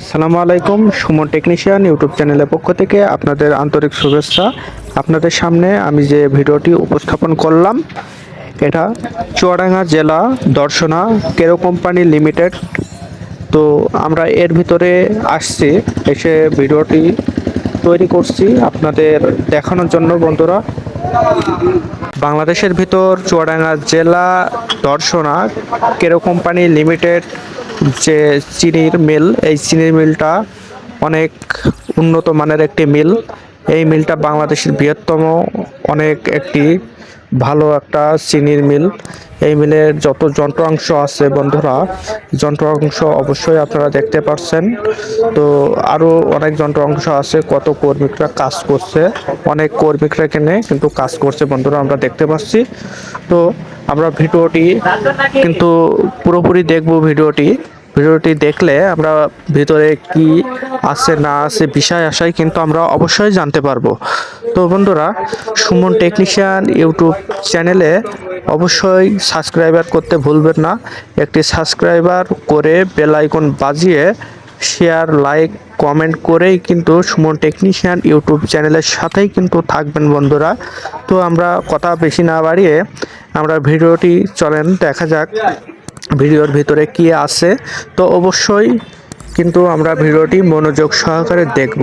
আসসালামু আলাইকুম, Suman technician, YouTube চ্যানেলের পক্ষ থেকে আপনাদের আন্তরিক শুভেচ্ছা। আপনাদের সামনে আমি যে ভিডিওটি উপস্থাপন করলাম, এটা চুয়াডাঙ্গা জেলা দর্শনা কেরো কোম্পানি লিমিটেড। তো আমরা এর ভিতরে আসছি, এসে ভিডিওটি তৈরি করছি আপনাদের দেখানোর জন্য, বন্ধুরা। বাংলাদেশের ভিতর চুয়াডাঙ্গা জেলা দর্শনা কেরো কোম্পানি লিমিটেড যে চিনির মিল, এই চিনির মিলটা অনেক উন্নত মানের একটি মিল। এই মিলটা বাংলাদেশের বৃহত্তম অনেক একটি ভালো একটা চিনির মিল। এই মিলের যত যন্ত্রাংশ আছে বন্ধুরা, যন্ত্রাংশ অবশ্যই আপনারা দেখতে পাচ্ছেন তো আরও অনেক যন্ত্রাংশ আছে, কত কর্মীরা কাজ করছে। অনেক কর্মীরা এখানে কিন্তু কাজ করছে বন্ধুরা, আমরা দেখতে পাচ্ছি। তো আমরা ভিডিওটি কিন্তু পুরোপুরি দেখব ভিডিওটি। ভিডিওটি দেখলে আমরা ভিতরে কি আছে না আছে বিষয় আশায় কিন্তু আমরা অবশ্যই জানতে পারব। তো বন্ধুরা, সুমন টেকনিশিয়ান ইউটিউব চ্যানেলে অবশ্যই সাবস্ক্রাইবার করতে ভুলবেন না। একটি সাবস্ক্রাইবার করে বেল আইকন বাজিয়ে শেয়ার, লাইক, কমেন্ট করেই কিন্তু সুমন টেকনিশিয়ান ইউটিউব চ্যানেলের সাথেই কিন্তু থাকবেন বন্ধুরা। তো আমরা কথা বেশি না বাড়িয়ে আমরা ভিডিওটি চলেন, দেখা যাক ভিডিওর ভিতরে কি আছে তো অবশ্যই কিন্তু আমরা ভিডিওটি মনোযোগ সহকারে দেখব।